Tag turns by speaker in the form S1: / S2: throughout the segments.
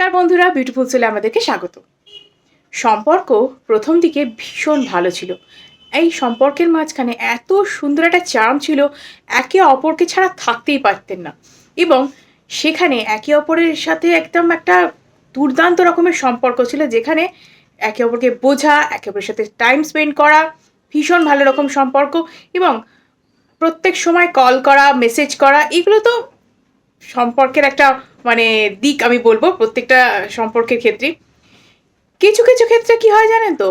S1: নমস্কার বন্ধুরা বিউটিফুল সোলে আমাদেরকে স্বাগত। সম্পর্ক প্রথম দিকে ভীষণ ভালো ছিল। এই সম্পর্কের মাঝখানে এত সুন্দর একটা চার্ম ছিল, একে অপরকে ছাড়া থাকতেই পারতেন না। এবং সেখানে একে অপরের সাথে একদম একটা দুর্দান্ত রকমের সম্পর্ক ছিল, যেখানে একে অপরকে বোঝা, একে অপরের সাথে টাইম স্পেন্ড করা, ভীষণ ভালো রকম সম্পর্ক এবং প্রত্যেক সময় কল করা মেসেজ করা, এগুলো তো সম্পর্কের একটা মানে দিক আমি বলব প্রত্যেকটা সম্পর্কের ক্ষেত্রে। কিছু কিছু ক্ষেত্রে কি হয় জানেন তো?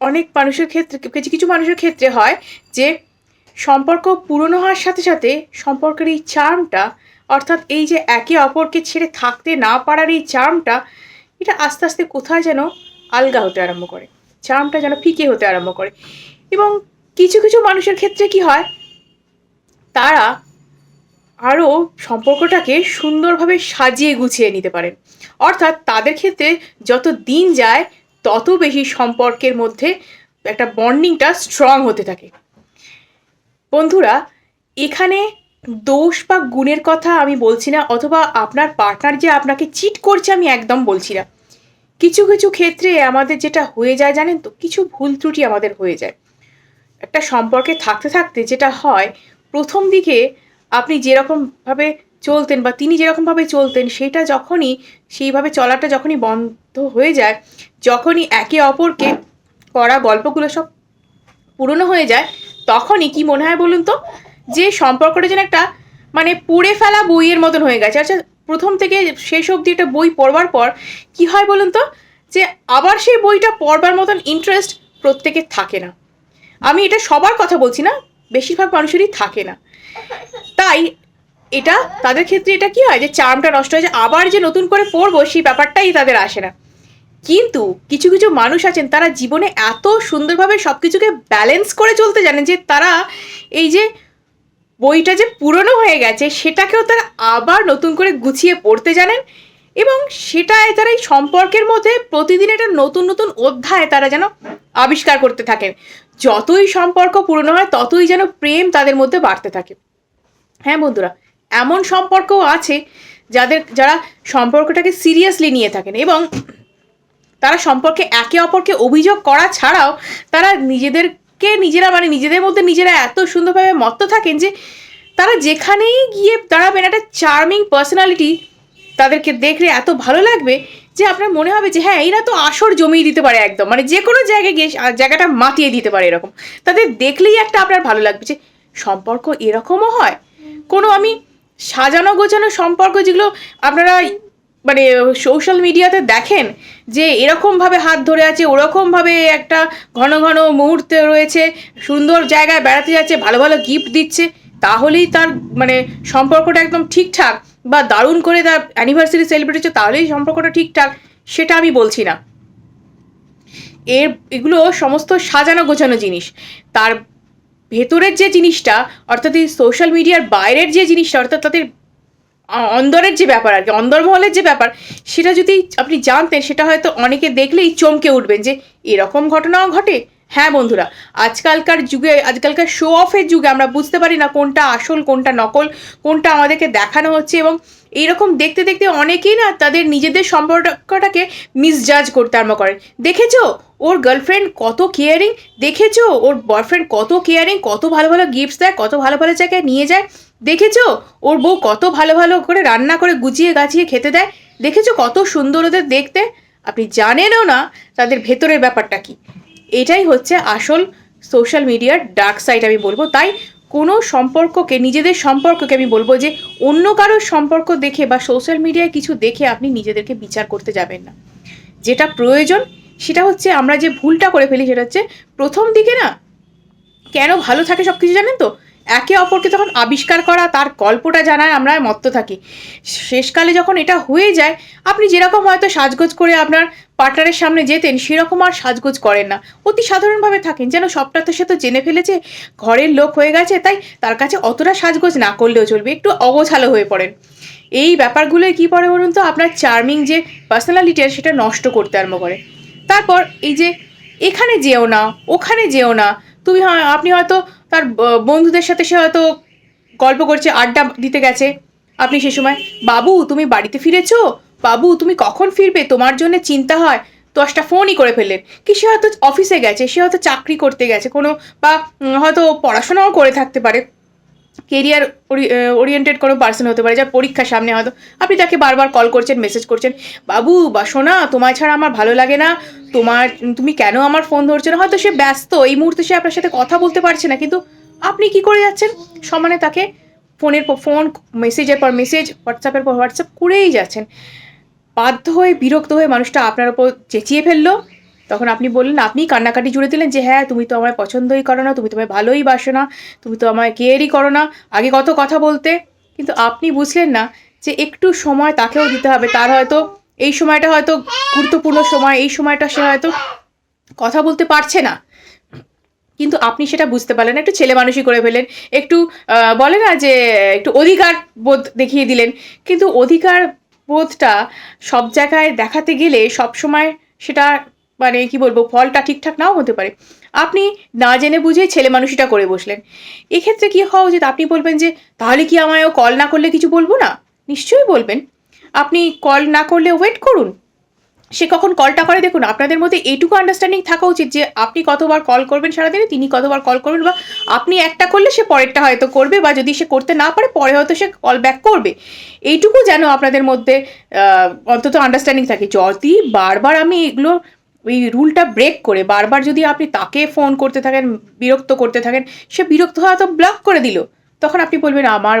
S1: অনেক মানুষের ক্ষেত্রে, কিছু কিছু মানুষের ক্ষেত্রে হয় যে সম্পর্ক পুরনো হওয়ার সাথে সাথে সম্পর্কের এই চার্মটা অর্থাৎ এই যে একে অপরকে ছেড়ে থাকতে না পারার এই চার্মটা এটা আস্তে আস্তে কোথায় যেন আলগা হতে আরম্ভ করে। চার্মটা যেন ফিকে হতে আরম্ভ করে। এবং কিছু কিছু মানুষের ক্ষেত্রে কি হয়? তারা আরও সম্পর্কটাকে সুন্দরভাবে সাজিয়ে গুছিয়ে নিতে পারেন অর্থাৎ তাদের ক্ষেত্রে যত দিন যায়, তত বেশি সম্পর্কের মধ্যে একটা বন্ডিংটা স্ট্রং হতে থাকে। বন্ধুরা, এখানে দোষ বা গুণের কথা আমি বলছি না, অথবা আপনার পার্টনার যে আপনাকে চিট করছে আমি একদম বলছি না। কিছু কিছু ক্ষেত্রে আমাদের যেটা হয়ে যায় জানেন তো, কিছু ভুল ত্রুটি আমাদের হয়ে যায়। একটা সম্পর্কে থাকতে থাকতে যেটা হয়, প্রথম দিকে আপনি যেরকমভাবে চলতেন বা তিনি যেরকমভাবে চলতেন, সেটা যখনই, সেইভাবে চলাটা যখনই বন্ধ হয়ে যায়, যখনই একে অপরকে করা গল্পগুলো সব পুরনো হয়ে যায়, তখনই কি মনে হয় বলুন তো? যে সম্পর্কটা যেন একটা মানে পড়ে ফেলা বইয়ের মতন হয়ে গেছে। আচ্ছা প্রথম থেকে শেষ অবধি একটা বই পড়বার পর কি হয় বলুন তো? যে আবার সেই বইটা পড়বার মতন ইন্টারেস্ট প্রত্যেকের থাকে না। আমি এটা সবার কথা বলছি না, বেশিরভাগ মানুষেরই থাকে না। তাই এটা তাদের ক্ষেত্রে এটা কি হয় যে চার্মটা নষ্ট হয়ে যায়? আবার যে নতুন করে পড়ব, সেই ব্যাপারটাই তাদের আসে না। কিন্তু কিছু কিছু মানুষ আছেন, তারা জীবনে এত সুন্দরভাবে সব কিছুকে ব্যালেন্স করে চলতে জানেন যে তারা এই যে বইটা যে পুরনো হয়ে গেছে, সেটাকেও তারা আবার নতুন করে গুছিয়ে পড়তে জানেন এবং সেটায় তারা এই সম্পর্কের মধ্যে প্রতিদিন একটা নতুন নতুন অধ্যায় তারা যেন আবিষ্কার করতে থাকেন। যতই সম্পর্ক পুরনো হয়, ততই যেন প্রেম তাদের মধ্যে বাড়তে থাকে। হ্যাঁ বন্ধুরা, এমন সম্পর্কও আছে যাদের, যারা সম্পর্কটাকে সিরিয়াসলি নিয়ে থাকেন এবং তারা সম্পর্কে একে অপরকে অভিযোগ করা ছাড়াও তারা নিজেদেরকে নিজেরা মানে নিজেদের মধ্যে নিজেরা এত সুন্দরভাবে মত্ত থাকেন যে তারা যেখানেই গিয়ে দাঁড়াবেন, একটা চার্মিং পার্সোনালিটি তাদেরকে দেখলে এত ভালো লাগবে যে আপনার মনে হবে যে হ্যাঁ এরা তো আসর জমিয়ে দিতে পারে একদম। মানে যে কোনো জায়গায় গিয়ে জায়গাটা মাতিয়ে দিতে পারে এরকম। তাদের দেখলেই একটা আপনার ভালো লাগবে যে সম্পর্ক এরকমও হয়। কোনো আমি সাজানো গোছানো সম্পর্ক যেগুলো আপনারা মানে সোশ্যাল মিডিয়াতে দেখেন, যে এরকমভাবে হাত ধরে আছে, ওরকমভাবে একটা ঘন ঘন মুহূর্তে রয়েছে, সুন্দর জায়গায় বেড়াতে যাচ্ছে, ভালো ভালো গিফট দিচ্ছে, তাহলেই তার মানে সম্পর্কটা একদম ঠিকঠাক বা দারুণ করে তার অ্যানিভার্সারি সেলিব্রেট হচ্ছে, তাহলেই সম্পর্কটা ঠিকঠাক, সেটা আমি বলছি না। এর, এগুলো সমস্ত সাজানো গোছানো জিনিস। তার ভেতরের যে জিনিসটা, অর্থাৎ এই সোশ্যাল মিডিয়ার বাইরের যে জিনিসটা, অর্থাৎ তাদের অন্দরের যে ব্যাপার আর কি, অন্দরমহলের যে ব্যাপার, সেটা যদি আপনি জানতেন, সেটা হয়তো অনেকে দেখলেই চমকে উঠবেন যে, এরকম ঘটনাও ঘটে। হ্যাঁ বন্ধুরা, আজকালকার যুগে, আজকালকার শো অফের যুগে আমরা বুঝতে পারি না কোনটা আসল, কোনটা নকল, কোনটা আমাদেরকে দেখানো হচ্ছে এবং এইরকম দেখতে দেখতে অনেকেই না তাদের নিজেদের সম্পর্কটাকে মিসজাজ করতে আরম্ভ করেন দেখেছ? ওর গার্লফ্রেন্ড কত কেয়ারিং দেখেছ? ওর বয়ফ্রেন্ড কত কেয়ারিং কত ভালো ভালো গিফটস দেয়? কত ভালো ভালো জায়গায় নিয়ে যায়? দেখেছ? ওর বউ কত ভালো ভালো করে রান্না করে গুছিয়ে গাছিয়ে খেতে দেয়? দেখেছ কত সুন্দর ওদের দেখতে? আপনি জানেনও না তাদের ভেতরের ব্যাপারটা কি? এটাই হচ্ছে আসল সোশ্যাল মিডিয়ার ডার্ক সাইড আমি বলব। তাই কোনো সম্পর্ককে, নিজেদের সম্পর্ককে আমি বলব যে অন্য কারোর সম্পর্ক দেখে বা সোশ্যাল মিডিয়ায় কিছু দেখে আপনি নিজেদেরকে বিচার করতে যাবেন না। যেটা প্রয়োজন সেটা হচ্ছে আমরা যে ভুলটা করে ফেলি সেটা হচ্ছে প্রথম দিকে না কেন ভালো থাকে সব কিছু জানেন তো? একে অপরকে তখন আবিষ্কার করা, তার গল্পটা জানায় আমরা মত্ত থাকি। শেষকালে যখন এটা হয়ে যায়, আপনি যেরকম হয়তো সাজগোজ করে আপনার পার্টনারের সামনে যেতেন, সেরকম আর সাজগোজ করেন না। অতি সাধারণভাবে থাকেন, যেন সবটা তো সে তো জেনে ফেলেছে, ঘরের লোক হয়ে গেছে, তাই তার কাছে অতটা সাজগোজ না করলেও চলবে, একটু অগোছালো হয়ে পড়েন। এই ব্যাপারগুলোই কী পড়ে বলুন তো? আপনার চার্মিং যে পার্সোনালিটি সেটা নষ্ট করতে আরম্ভ করে। তারপর এই যে, এখানে যেও না, ওখানে যেও না তুমি হয়, আপনি হয়তো তার বন্ধুদের সাথে সে হয়তো গল্প করছে, আড্ডা দিতে গেছে। আপনি সে সময়, বাবু, তুমি বাড়িতে ফিরেছো? বাবু, তুমি কখন ফিরবে? তোমার জন্য চিন্তা হয়। দশটা ফোনই করে ফেলে কি সে হয়তো অফিসে গেছে, সে হয়তো চাকরি করতে গেছে, কোনো বা হয়তো পড়াশোনাও করে থাকতে পারে। কেরিয়ার ওরিয়েন্টেড কোনো পার্সন হতে পারে যার পরীক্ষা সামনে হয়তো, আপনি তাকে বারবার কল করছেন মেসেজ করছেন, বাবু, বা সোনা, তোমায় ছাড়া আমার ভালো লাগে না, তোমার, তুমি কেন আমার ফোন ধরছো না? হয়তো সে ব্যস্ত, এই মুহূর্তে সে আপনার সাথে কথা বলতে পারছে না, কিন্তু আপনি কি করে যাচ্ছেন? সমানে তাকে ফোনের পর ফোন মেসেজের পর মেসেজ হোয়াটসঅ্যাপের পর হোয়াটসঅ্যাপ করেই যাচ্ছেন। বাধ্য হয়ে, বিরক্ত হয়ে মানুষটা আপনার ওপর চেঁচিয়ে ফেলল তখন আপনি বললেন আপনি কান্নাকাটি জুড়ে দিলেন যে হ্যাঁ তুমি তো আমায় পছন্দই করো না, তুমি তোমায় ভালোই বাসো না, তুমি তো আমায় কেয়ারই করো না, আগে কত কথা বলতে। কিন্তু আপনি বুঝলেন না যে, একটু সময় তাকেও দিতে হবে। তার হয়তো এই সময়টা হয়তো গুরুত্বপূর্ণ সময়, এই সময়টা সে হয়তো কথা বলতে পারছে না। কিন্তু আপনি সেটা বুঝতে পারলেন একটু ছেলে মানুষই করে ফেলেন একটু বলে না যে, একটু অধিকার বোধ দেখিয়ে দিলেন। কিন্তু অধিকার বোধটা সব জায়গায় দেখাতে গেলে সব সময় সেটা মানে কি বলব, ফলটা ঠিকঠাক নাও হতে পারে। আপনি না জেনে বুঝে ছেলে মানুষটা করে বসলেন। এক্ষেত্রে কি হওয়া উচিত? আপনি বলবেন যে, তাহলে কি আমায় কল না করলে কিছু বলব না? নিশ্চয়ই বলবেন। আপনি কল না করলে ওয়েট করুন। সে কখন কলটা করে দেখুন। আপনাদের মধ্যে এইটুকু আন্ডারস্ট্যান্ডিং থাকা উচিত যে, আপনি কতবার কল করবেন সারাদিনে, তিনি কতবার কল করবেন বা আপনি একটা করলে সে পরেরটা হয়তো করবে বা যদি সে করতে না পারে, পরে হয়তো সে কল ব্যাক করবে। এইটুকু যেন আপনাদের মধ্যে অন্তত আন্ডারস্ট্যান্ডিং থাকে। যদি বারবার আমি এগুলো ওই রুলটা ব্রেক করে বারবার যদি আপনি তাকে ফোন করতে থাকেন, বিরক্ত করতে থাকেন, সে বিরক্ত হয়তো ব্লক করে দিল। তখন আপনি বলবেন, আমার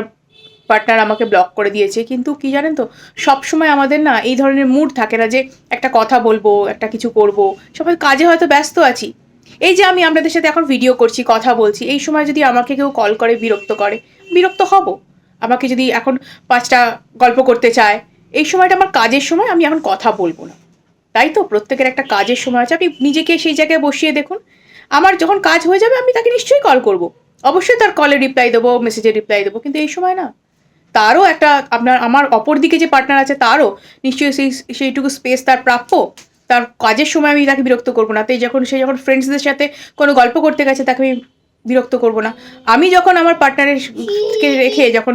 S1: পার্টনার আমাকে ব্লক করে দিয়েছে। কিন্তু কি জানেন তো সব সময় আমাদের না এই ধরনের মুড থাকে না যে একটা কথা বলব, একটা কিছু করব। সবাই কাজে হয়তো ব্যস্ত আছি। এই যে আমি আপনাদের সাথে এখন ভিডিও করছি, কথা বলছি, এই সময় যদি আমাকে কেউ কল করে, বিরক্ত করে, বিরক্ত হব। আমাকে যদি এখন পাঁচটা গল্প করতে চায়, এই সময়টা আমার কাজের সময় আমি এখন কথা বলব না। তাই তো প্রত্যেকের একটা কাজের সময় আছে। আপনি নিজেকে সেই জায়গায় বসিয়ে দেখুন। আমার যখন কাজ হয়ে যাবে, আমি তাকে নিশ্চয়ই কল করব। অবশ্যই তার কলে রিপ্লাই দেবো মেসেজে রিপ্লাই দেবো, কিন্তু এই সময় না। তারও একটা আপনার, আমার অপর দিকে যে পার্টনার আছে, তারও নিশ্চয়ই সেই, সেইটুকু স্পেস তার প্রাপ্য। তার কাজের সময় আমি তাকে বিরক্ত করব না। তাই যখন, সে যখন ফ্রেন্ডসদের সাথে কোনো গল্প করতে গেছে, তাকে আমি বিরক্ত করব না। আমি যখন আমার পার্টনারের রেখে যখন,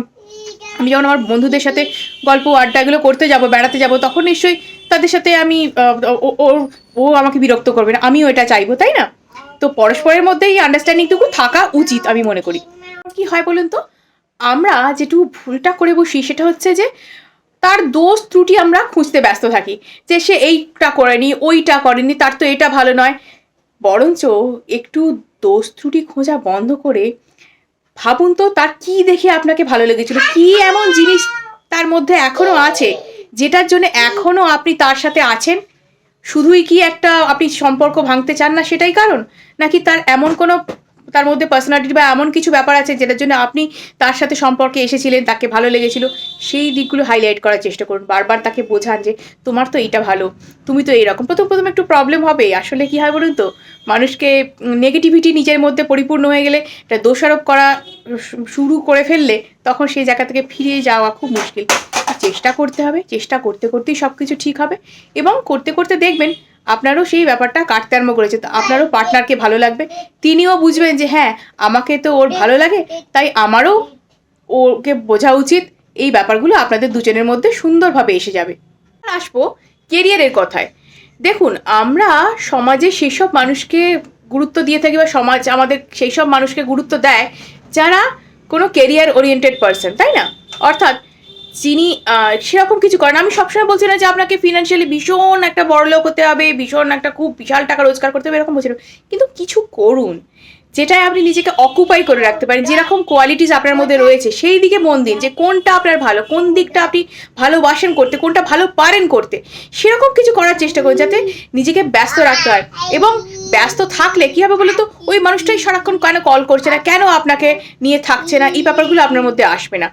S1: আমি যখন আমার বন্ধুদের সাথে গল্প আড্ডা এগুলো করতে যাব, বেড়াতে যাব, তখন নিশ্চয়ই তাদের সাথে আমি ও আমাকে বিরক্ত করবে না, আমিও এটা চাইব, তাই না? তো পরস্পরের মধ্যে এই আন্ডারস্ট্যান্ডিংটুকু থাকা উচিত আমি মনে করি। কি হয় বলুন তো? আমরা যেটুকু ভুলটা করে বসি, সেটা হচ্ছে যে তার দোষ ত্রুটি আমরা খুঁজতে ব্যস্ত থাকি, যে সে এইটা করেনি, ওইটা করেনি, তার তো এটা ভালো নয়। বরঞ্চ একটু দোষ ত্রুটি খোঁজা বন্ধ করে ভাবুন তো তার কি দেখে আপনাকে ভালো লেগেছিল, কি এমন জিনিস তার মধ্যে এখনও আছে? যেটার জন্য এখনও আপনি তার সাথে আছেন? শুধুই কি একটা আপনি সম্পর্ক ভাঙতে চান না সেটাই কারণ? নাকি তার এমন কোনো তার মধ্যে পার্সোনালিটি বা এমন কিছু ব্যাপার আছে যেটার জন্য আপনি তার সাথে সম্পর্কে এসেছিলেন তাকে ভালো লেগেছিল? সেই দিকগুলো হাইলাইট করার চেষ্টা করুন। বারবার তাকে বোঝান যে তোমার তো এইটা ভালো তুমি তো এইরকম। প্রথম প্রথম একটু প্রবলেম হবে। আসলে কি হয় বলুন তো? মানুষকে নেগেটিভিটি নিজের মধ্যে পরিপূর্ণ হয়ে গেলে এটা দোষারোপ করা শুরু করে ফেললে তখন সেই জায়গা থেকে ফিরে যাওয়া খুব মুশকিল। চেষ্টা করতে হবে, চেষ্টা করতে করতেই সব কিছু ঠিক হবে এবং করতে করতে দেখবেন আপনারও সেই ব্যাপারটা কাটতে আরম্ভ করেছে। তো আপনারও পার্টনারকে ভালো লাগবে। তিনিও বুঝবেন যে হ্যাঁ আমাকে তো ওর ভালো লাগে, তাই আমারও ওকে বোঝা উচিত এই ব্যাপারগুলো আপনাদের দুজনের মধ্যে সুন্দরভাবে এসে যাবে। আসব কেরিয়ারের কথায়। দেখুন, আমরা সমাজে সেসব মানুষকে গুরুত্ব দিয়ে থাকি বা সমাজ আমাদের সেই সব মানুষকে গুরুত্ব দেয় যারা কোনো কেরিয়ার ওরিয়েন্টেড পার্সন তাই না? অর্থাৎ যিনি সেরকম কিছু করেন। আমি সবসময় বলছি না যে আপনাকে ফিনান্সিয়ালি ভীষণ একটা বড় লোক হতে হবে, ভীষণ একটা খুব বিশাল টাকা রোজগার করতে হবে, এরকম বলছি কিন্তু কিছু করুন যেটায় আপনি নিজেকে অকুপাই করে রাখতে পারেন, যেরকম কোয়ালিটিস আপনার মধ্যে রয়েছে, সেই দিকে মন দিন যে কোনটা আপনার ভালো, কোন দিকটা আপনি ভালোবাসেন করতে, কোনটা ভালো পারেন করতে, সেরকম কিছু করার চেষ্টা করুন যাতে নিজেকে ব্যস্ত রাখতে হয়। এবং ব্যস্ত থাকলে কী হবে বলো তো, ওই মানুষটাই সারাক্ষণ কেন কল করছে না, কেন আপনাকে নিয়ে থাকছে না, এই ব্যাপারগুলো আপনার মধ্যে আসবে না।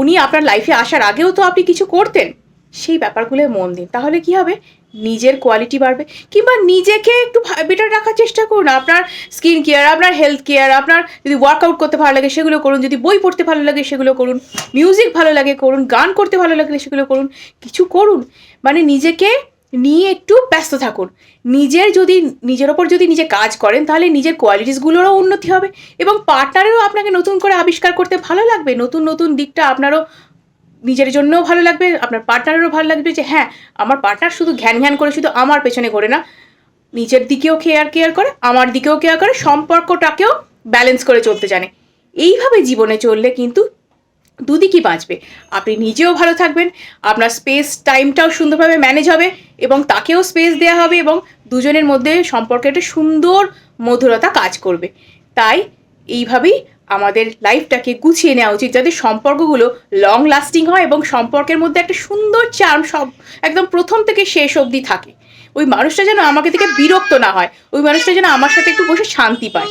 S1: উনি আপনার লাইফে আসার আগেও তো আপনি কিছু করতেন। সেই ব্যাপারগুলো মন দিন তাহলে কি হবে? নিজের কোয়ালিটি বাড়বে। কিংবা নিজেকে একটু বেটার রাখার চেষ্টা করুন। আপনার স্কিন কেয়ার আপনার হেলথ কেয়ার আপনার যদি ওয়ার্কআউট করতে ভালো লাগে সেগুলো করুন। যদি বই পড়তে ভালো লাগে সেগুলো করুন। মিউজিক ভালো লাগে করুন। গান করতে ভালো লাগলে সেগুলো করুন। কিছু করুন। মানে নিজেকে নিয়ে একটু ব্যস্ত থাকুন। নিজের যদি, নিজের ওপর যদি নিজে কাজ করেন, তাহলে নিজের কোয়ালিটিসগুলোরও উন্নতি হবে এবং পার্টনারেরও আপনাকে নতুন করে আবিষ্কার করতে ভালো লাগবে। নতুন নতুন দিকটা আপনারও, নিজের জন্যও ভালো লাগবে, আপনার পার্টনারেরও ভালো লাগবে যে হ্যাঁ আমার পার্টনার শুধু ঘ্যান ঘ্যান করে শুধু আমার পেছনে ঘোরে না। নিজের দিকেও কেয়ার কেয়ার করে, আমার দিকেও কেয়ার করে, সম্পর্কটাকেও ব্যালেন্স করে চলতে জানে। এইভাবে জীবনে চললে কিন্তু দুদিকই বাঁচবে। আপনি নিজেও ভালো থাকবেন, আপনার স্পেস টাইমটাও সুন্দরভাবে ম্যানেজ হবে এবং তাকেও স্পেস দেওয়া হবে এবং দুজনের মধ্যে সম্পর্কে একটা সুন্দর মধুরতা কাজ করবে। তাই এইভাবেই আমাদের লাইফটাকে গুছিয়ে নেওয়া উচিত যাতে সম্পর্কগুলো লং লাস্টিং হয় এবং সম্পর্কের মধ্যে একটা সুন্দর চার্ম সব, একদম প্রথম থেকে শেষ অবধি থাকে। ওই মানুষটা যেন আমাকে থেকে বিরক্ত না হয়, ওই মানুষটা যেন আমার সাথে একটু বসে শান্তি পায়।